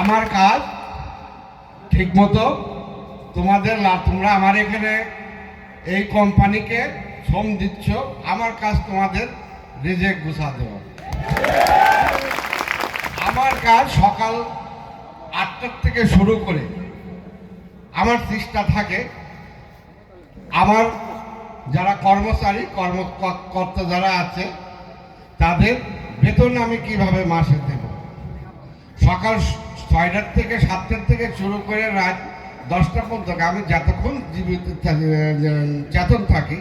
আমার কাজ ঠিকমতো তোমাদের তোমরা আমার এখানে এই কোম্পানিকে শ্রম দিচ্ছ, আমার কাজ তোমাদের রিজেক্ট গুছা দেওয়া। আমার কাজ সকাল আটটার থেকে শুরু করে আমার চেষ্টা থাকে, আমার যারা কর্মচারী কর্মকর্তা যারা আছে, তাদের বেতন আমি কীভাবে মাসে দেব? সকাল ছয়টার থেকে সাতটার থেকে শুরু করে রাত দশটা পর্যন্ত আমি যতক্ষণ জীবিত চেতন থাকি,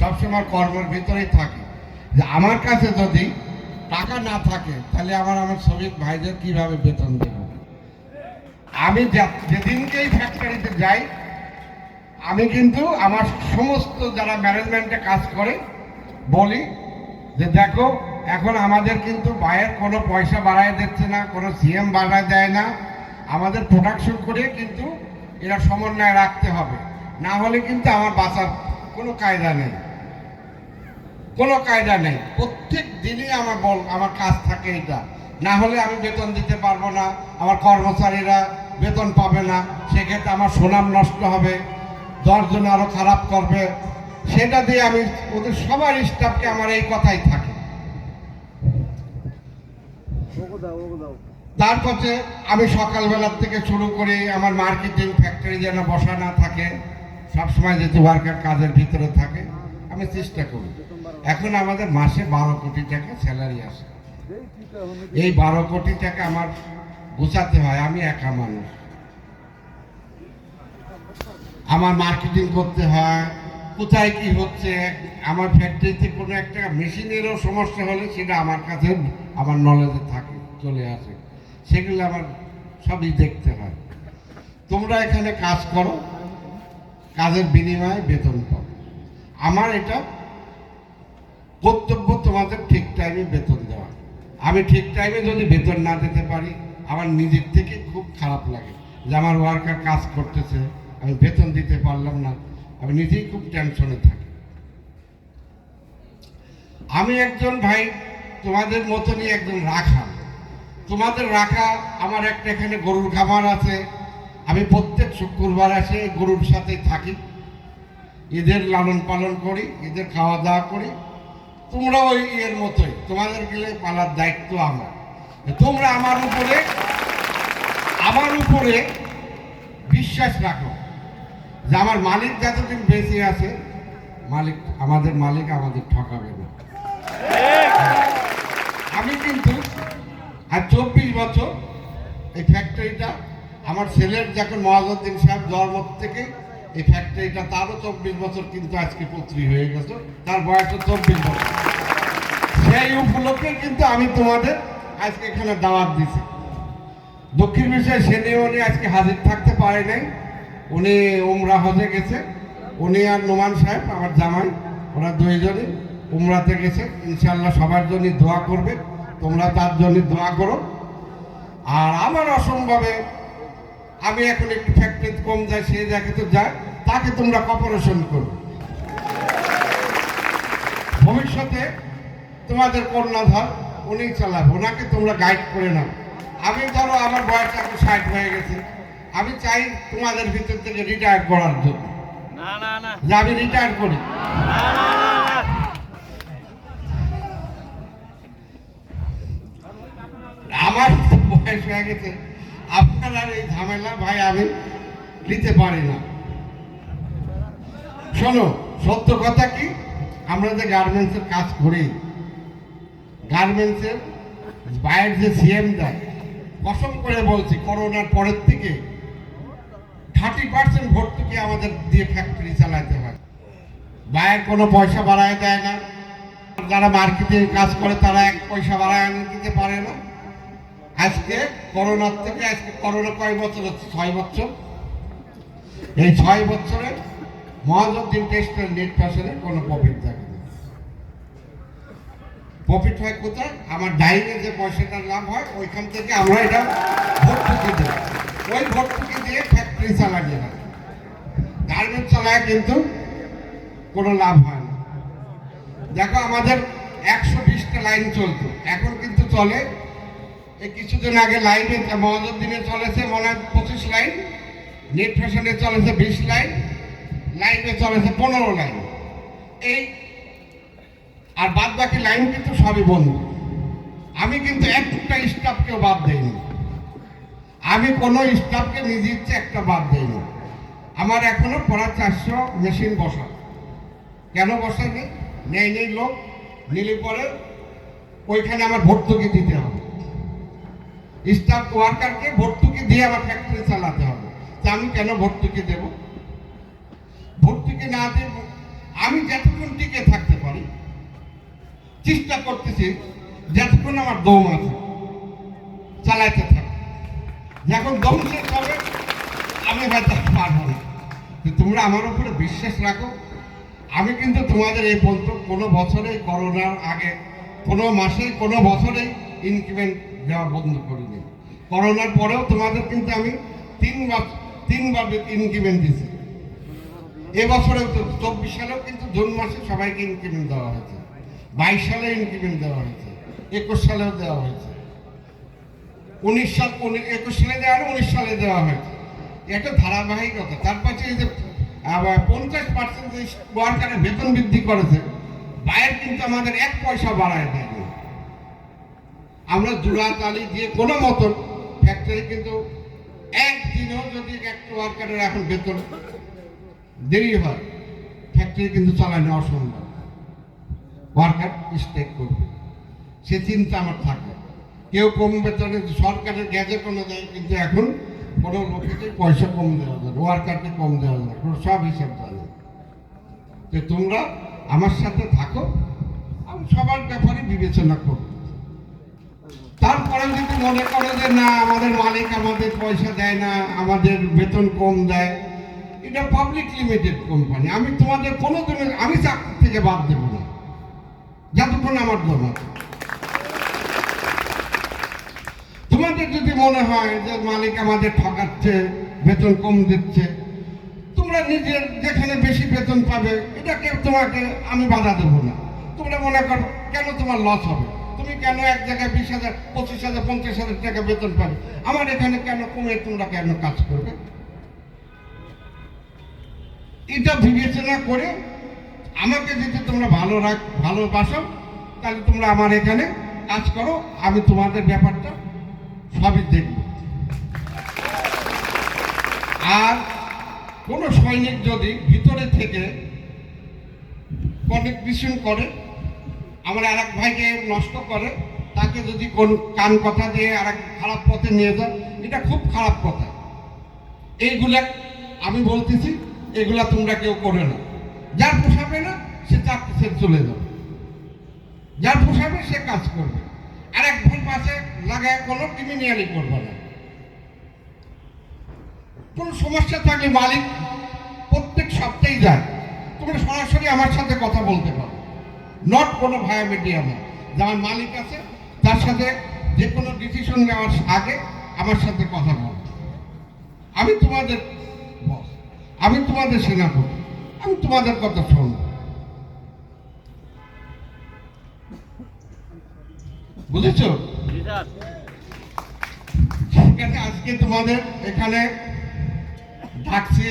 সবসময় কর্মের ভিতরেই থাকি। যে আমার কাছে যদি টাকা না থাকে, তাহলে আমার আমার শ্রমিক ভাইদের কীভাবে বেতন দেব? আমি যেদিনকেই ফ্যাক্টরিতে যাই, আমি কিন্তু আমার সমস্ত যারা ম্যানেজমেন্টে কাজ করে, বলি যে দেখো এখন আমাদের কিন্তু বাইরের কোনো পয়সা বাড়ায় দিচ্ছে না, কোনো সিএম বাড়ায় দেয় না। আমাদের প্রোডাকশন করে কিন্তু এরা সমন্বয় রাখতে হবে। না হলে কিন্তু আমার বাঁচার কোনো কায়দা নেই। কোনো কায়দা নেই। প্রত্যেক দিনই আমার বল, আমার কাজ থাকে এটা। না হলে আমি বেতন দিতে পারব না, আমার কর্মচারীরা বেতন পাবে না। সেক্ষেত্রে আমার সুনাম নষ্ট হবে, দশজন আরও খারাপ করবে। সেটা দিয়ে আমি ওদের সবার স্টাফকে আমার এই কথাই থাকে। তারপরে আমি সকালবেলার থেকে শুরু করে, আমার মার্কেটিং ফ্যাক্টরি যেন বসা না থাকে, সবসময় যদি ওয়ার্কার কাজের ভিতরে থাকে, আমি চেষ্টা করি। এখন আমাদের মাসে বারো কোটি টাকা স্যালারি আসে। এই বারো কোটি টাকা আমার গোছাতে হয়, আমি একা মানুষ। আমার মার্কেটিং করতে হয় কোথায় কি হচ্ছে? আমার ফ্যাক্টরিতে কোনো একটা মেশিনেরও সমস্যা হলে সেটা আমার কাছে, আমার নলেজে থাকে, চলে আসে। সেগুলো আমার সবই দেখতে হয়। তোমরা এখানে কাজ করো, কাজের বিনিময়ে বেতন পাও। আমার এটা কর্তব্য তোমাদের ঠিক টাইমে বেতন দেওয়া। আমি ঠিক টাইমে যদি বেতন না দিতে পারি, আমার নিজের থেকে খুব খারাপ লাগে যে আমার ওয়ার্কার কাজ করতেছে, আমি বেতন দিতে পারলাম না। আমি নিজেই খুব টেনশনে থাকি। আমি একজন ভাই, তোমাদের মতনই একজন রাখা। তোমাদের রাখা, আমার একটা এখানে গরুর খামার আছে। আমি প্রত্যেক শুক্রবার আসে গরুর সাথে থাকি। এদের লালন পালন করি, এদের খাওয়া দাওয়া করি। তোমরা ওই এর মতোই, তোমাদের গেলে পালার দায়িত্ব আমার। তোমরা আমার উপরে আমার উপরে বিশ্বাস রাখো। যে আমার মালিক যতদিন বেঁচে আছে, মালিক, আমাদের মালিক আমাদের ঠকাবে না। আমি কিন্তু আর চব্বিশ বছর এই ফ্যাক্টরিটা আমার ছেলের যখন মহাজুদ্দিন সাহেব জন্ম থেকে এই ফ্যাক্টরিটা তারও চব্বিশ বছর কিন্তু আজকে পত্রী হয়ে গেছে, তার বয়স চব্বিশ বছর। সেই উপলক্ষে কিন্তু আমি তোমাদের আজকে এখানে দাওয়াত দিছি। দক্ষিণ বিষয়ে সেনে উনি আজকে হাজির থাকতে পারে নাই। উনি উমরা হজে গেছে। উনি আর নোমান সাহেব, আমার জামাই, ওরা দুইজনই উমরাতে গেছে। ইনশাল্লাহ সবার জন্য দোয়া করবে। তোমরা তার জন্য দোয়া করো। আর আমার অসম্ভবে, আমি এখন একটু ফ্যাক্টরি কম যায় সে জায়গায় তো যায় তাকে তোমরা কপারেশন করো। ভবিষ্যতে তোমাদের কন্যাধর, উনি চালাবে, ওনাকে তোমরা গাইড করে নাও। আমি ধরো আমার বয়স এখন ষাট হয়ে গেছে। আমি চাই তোমাদের ভিতর থেকে রিটায়ার করার জন্য। না না না। যে আমি রিটায়ার করি। আমার বয়স হয়ে গেছে। আপনার এই ঝামেলা ভাই আমি নিতে পারি না। শোনো সত্য কথা কি? আমরা যে গার্মেন্টসের কাজ করি গার্মেন্টসের বাইরের যে সিএম দেয় কসম করে বলছি করোনার পরের থেকে থার্টি পার্সেন্ট ভর্তুকি আমাদের দিয়ে ফ্যাক্টরি চালাতে হয়। বাইরের কোনো পয়সা বাড়ায় দেয় না। যারা মার্কেটে কাজ করে, তারা এক পয়সা বাড়ায় দিতে পারে না। আজকে করোনার থেকে, আজকে করোনা কয় বছর হচ্ছে? ছয় বছর। এই ছয় বছরে মহাজুদ্দিন টেস্টের নেট ফ্যাশনে কোনো প্রফিট থাকে না। প্রফিট হয় কোথায়? আমার ডাইনে যে পয়সাটা লাভ হয়, ওইখান থেকে আমরা এটা ভর্তুকি দিই ওই ভর্তুকি দিয়ে ফ্যাক্টরি চালানো হয় গার্মেন্ট চালায় কিন্তু কোনো লাভ হয় না। দেখো, আমাদের একশো বিশটা লাইন চলতো। এখন কিন্তু চলে। এই কিছুদিন আগে লাইনে মহাজুদ্দিনে চলেছে, মনে হয় পঁচিশ লাইন নেট ফ্যাশনে চলেছে বিশ লাইন লাইনে চলেছে পনেরো লাইন এই আর বাদ বাকি লাইন কিন্তু সবই বন্ধ। আমি কিন্তু একটা স্টাফকেও বাদ দেইনি। আমি কোনো স্টাফকে নিজে ইচ্ছে একটা বাদ দেইনি। আমার এখনও পড়া চারশো মেশিন বসা। কেন বসায়নি? নেই নেই লোক, নিলে পরে ওইখানে আমার ভর্তুকি দিতে হবে। স্টাফ ওয়ার্কারকে ভর্তুকি দিয়ে আমার ফ্যাক্টরি চালাতে হবে। তা আমি কেন ভর্তুকি দেব? ভর্তুকি না দিয়ে আমি যতক্ষণ টিকে থাকতে পারি, চেষ্টা করতেছি, যতক্ষণ আমার দম আছে, চালাইতে থাকি। যখন শেষ হবে, আমি আর পারব না তোমরা আমার উপরে বিশ্বাস রাখো। আমি কিন্তু তোমাদের এই পর্যন্ত কোনো বছরে করোনার আগে, কোনো মাসে কোনো বছরেই ইনক্রিমেন্ট দেওয়া বন্ধ করিনি। করোনার পরেও তোমাদের কিন্তু আমি তিন তিনবার তিনবার ইনক্রিমেন্ট দিয়েছি। এবছরেও তো, চব্বিশ সালেও কিন্তু জুন মাসে সবাইকে ইনক্রিমেন্ট দেওয়া হয়েছে। বাইশ সালে ইনক্রিমেন্ট দেওয়া হয়েছে। একুশ সালেও দেওয়া হয়েছে। উনিশ সাল একুশ সালে দেওয়া হলো উনিশ সালে দেওয়া হয়েছে এটা ধারাবাহিকতা। তার পাশে যে পঞ্চাশ পার্সেন্ট যে ওয়ার্কারের বেতন বৃদ্ধি করেছে, বাইরে কিন্তু আমাদের এক পয়সা বাড়ায় দেয়নি আমরা জোড়া তালি দিয়ে কোনো মতন ফ্যাক্টরি কিন্তু একদিনেও যদি একটা ওয়ার্কারের এখন বেতন দেরি হয় ফ্যাক্টরি কিন্তু চালানো অসম্ভব। ওয়ার্কার স্টেক করবে। সে চিন্তা আমার থাকে। কেউ কম বেতনে সরকারের গ্যাজেট অনুযায়ী কিন্তু এখন কোনো লোকেকে পয়সা কম দেওয়া যায় ওয়ার্কারকে কম দেওয়া যায় কোনো সব হিসাব জানে তো তোমরা আমার সাথে থাকো, আমি সবার ব্যাপারে বিবেচনা করব। তারপরে যদি মনে করো যে না, আমাদের মালিক আমাদের পয়সা দেয় না, আমাদের বেতন কম দেয়, এটা পাবলিক লিমিটেড কোম্পানি আমি তোমাদের কোনো আমি চাকরি থেকে বাদ দেবো না। যতক্ষণ আমার দম আছে তোমাদের যদি মনে হয় যে মালিক আমাদের ঠকাচ্ছে, বেতন কম দিচ্ছে, তোমরা নিজের যেখানে বেশি বেতন পাবে, এটাকে তোমাকে আমি বাধা দেবো না। তোমরা মনে করো, কেন তোমার লস হবে? তুমি কেন এক জায়গায় বিশ হাজার, পঁচিশ হাজার, পঞ্চাশ হাজার টাকা বেতন পাবে? আমার এখানে কেন কমে তোমরা কেন কাজ করবে? এটা বিবেচনা করে আমাকে যদি তোমরা ভালো রাখ, ভালোবাসো, তাহলে তোমরা আমার এখানে কাজ করো, আমি তোমাদের ব্যাপারটা সবই দেখব। আর কোনো সৈনিক যদি ভিতরে থেকে কন্ট্রিবিউশন করে, আমার আর এক ভাইকে নষ্ট করে, তাকে যদি কোন কান কথা দিয়ে আর খারাপ পথে নিয়ে যায়, এটা খুব খারাপ কথা। এইগুলা আমি বলতেছি, এগুলা তোমরা কেউ করে না। যার পোষাবে না, সে চাকরি চলে যাবে। যার পোষাবে, সে কাজ করবে। আর পাশে লাগায় কোনো ক্রিমিনিয়ালি করবে না। কোন সমস্যা থাকলে মালিক প্রত্যেক সপ্তাহেই যায়। তোমরা সরাসরি আমার সাথে কথা বলতে পারো। নট কোনো ভায়া মিডিয়ামে যেমন মালিক আছে, তার সাথে যে কোনো ডিসিশন নেওয়ার আগে আমার সাথে কথা বলো। আমি তোমাদের বস আমি তোমাদের সেনাপতি, আমি তোমাদের কথা শুনব। বুঝেছ? ঠিক আছে আজকে তোমাদের এখানে ডাকছি।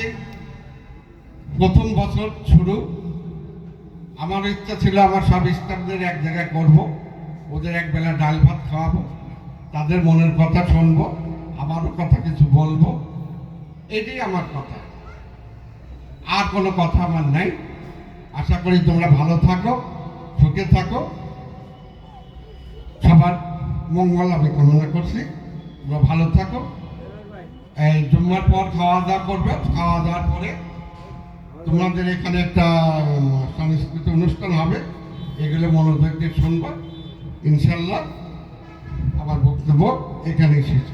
প্রথম বছর শুরু। আমার ইচ্ছা ছিল আমার সব স্টাফদের এক জায়গায় করব। ওদের এক বেলা ডাল ভাত খাওয়াবো। তাদের মনের কথা শুনব। আমারও কথা কিছু বলব। এটাই আমার কথা। আর কোনো কথা আমার নাই। আশা করি তোমরা ভালো থাকো সুখে থাকো। সবার মঙ্গল আমি কামনা করছি। তোমরা ভালো থাকো। এই জুম্মার পর খাওয়া দাওয়া করবে। খাওয়া দাওয়ার পরে তোমাদের এখানে একটা সাংস্কৃতিক অনুষ্ঠান হবে। এগুলো মনোযোগ দিয়ে শুনবা। ইনশাল্লাহ। আমার বক্তব্য এখানেই শেষ